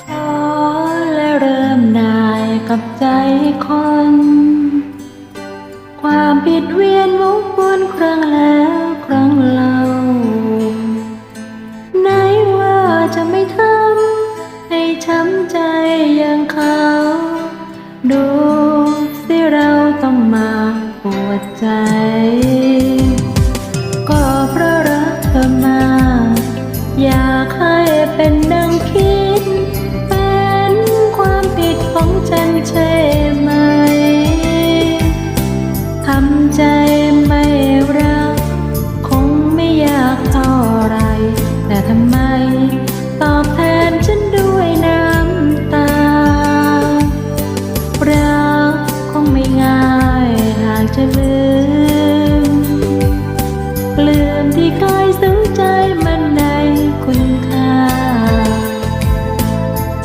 ท้อและเริ่มนายกับใจคน ความผิดเวียนวุวนครั้งแล้วครั้งเล่าไหนว่าจะไม่ทำให้ช้ำใจอย่างเขา ดูสิเราต้องมาปวดใจ อยากให้เป็นดังคิด เป็นความผิดของฉันใช่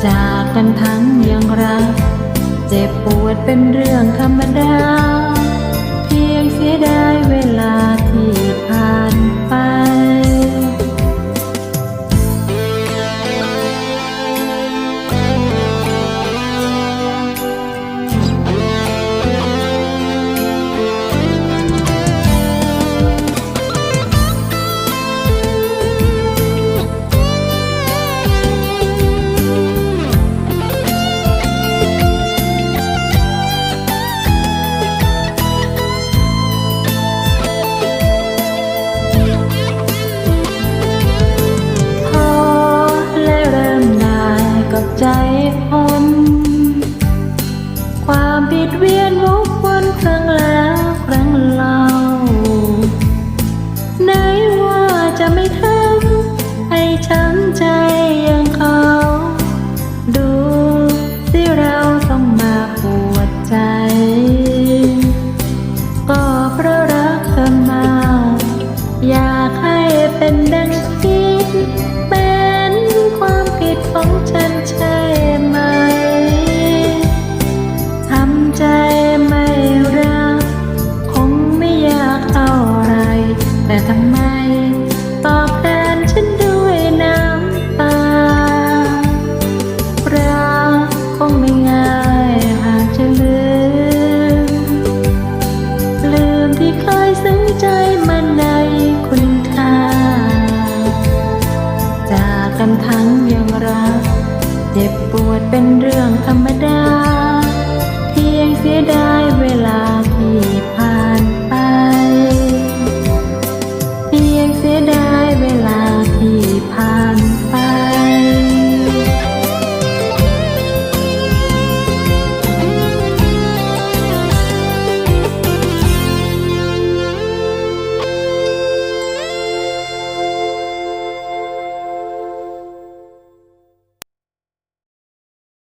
จากกันทั้งยังรัก เจ็บปวดเป็นเรื่องธรรมดา คน ความผิดเวียน ตอบแทนฉันด้วยน้ำตารักคงไม่ง่ายหากจะลืม ลืมที่เคยซึ้งใจมันในคุณค่า จากกันทั้งยังรัก เจ็บปวดเป็นเรื่องธรรมดา เพียงเสียดายเวลา